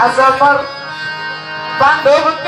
Azamar. Bandung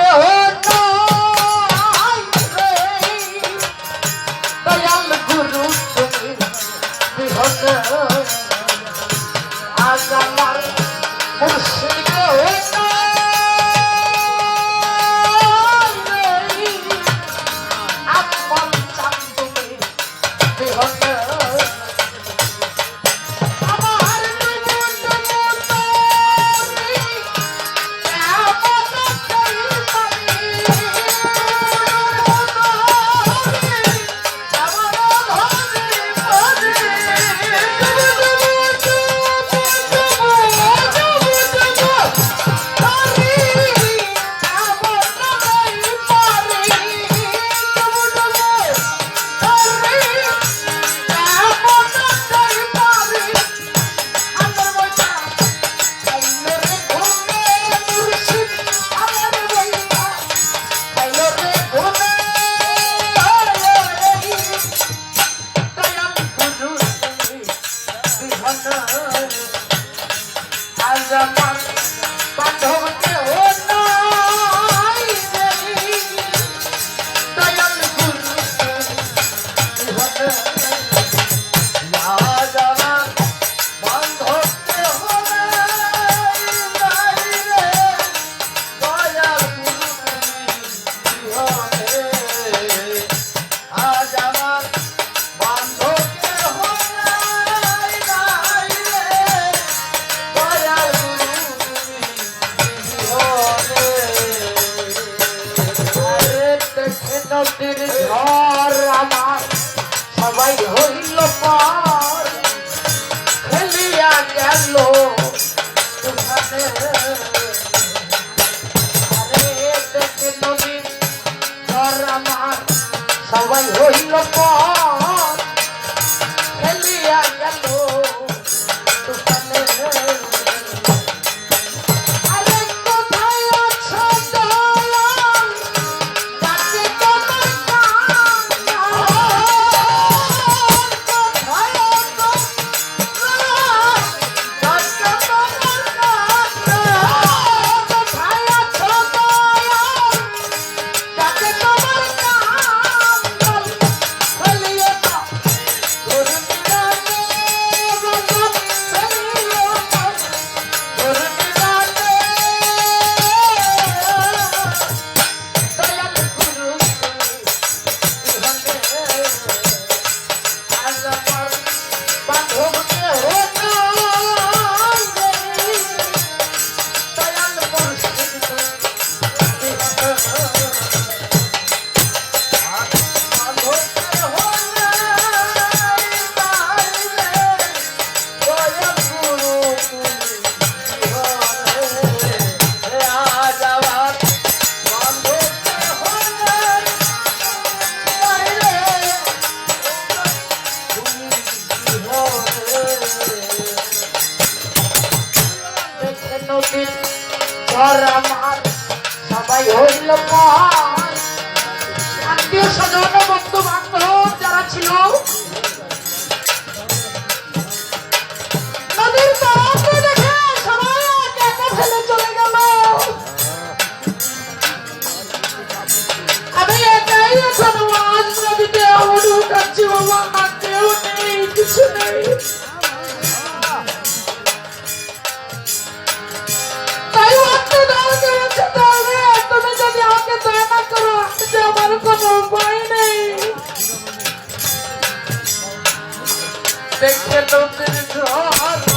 আত্মীয় স্বজন আমার কোনো উপায় নেই। দেখতে লোকের ঝড়।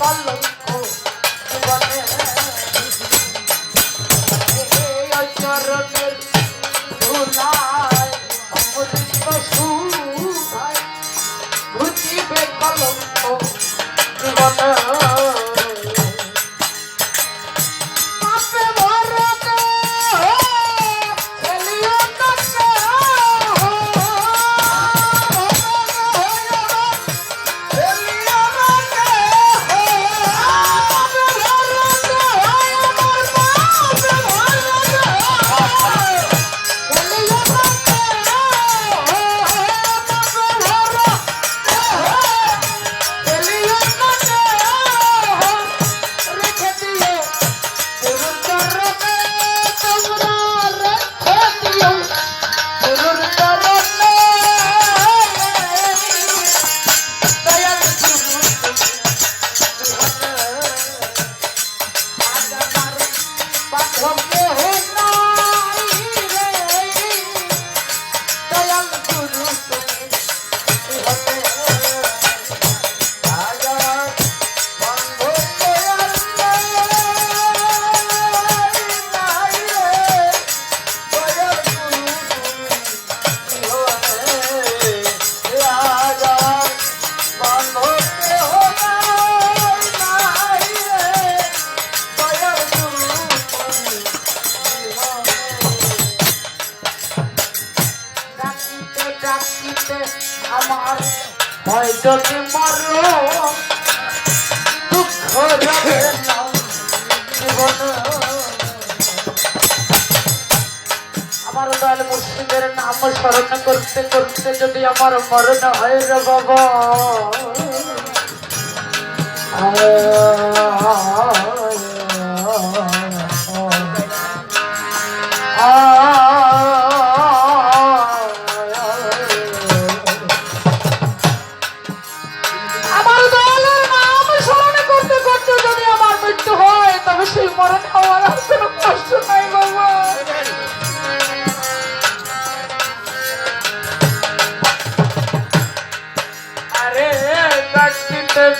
三楼 মরো দুঃখ যাবে না জীবন আমার দয়াল মুসলিমের নাম স্মরণ করতে করতে যদি আমার মরণ হয় রে বাবা আ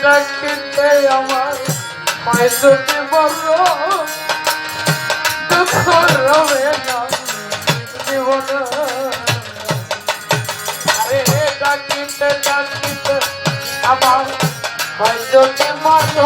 ডাকিতে আমার মায়ের দুটি বড় দুঃখ রবে না জীবন। আরে ডাকিতে ডাকিতে আমার মায়ের দুটি বড়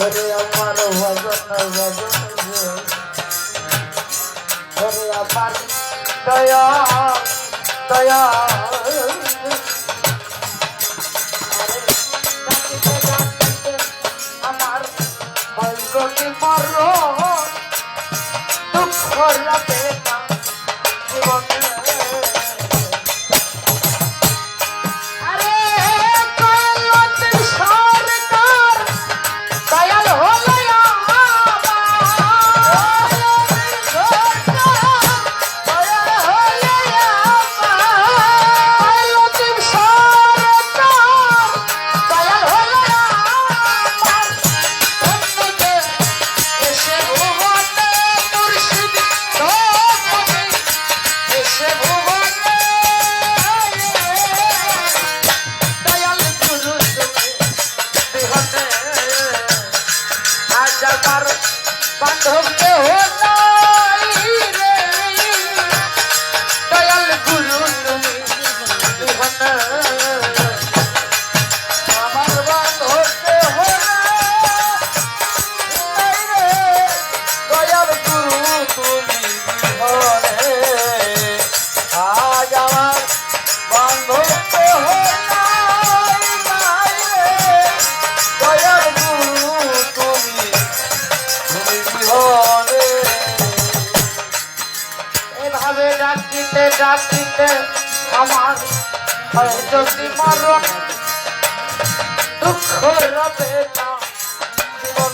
ধরে আমার ভজন ভজন ধরে আমার দয়া দয়া আমার ভজন মর দুঃখ রাতে যাবে ডাকিতে ডাকিতে আমার যদি মরণ দুঃখ রবে না। জীবন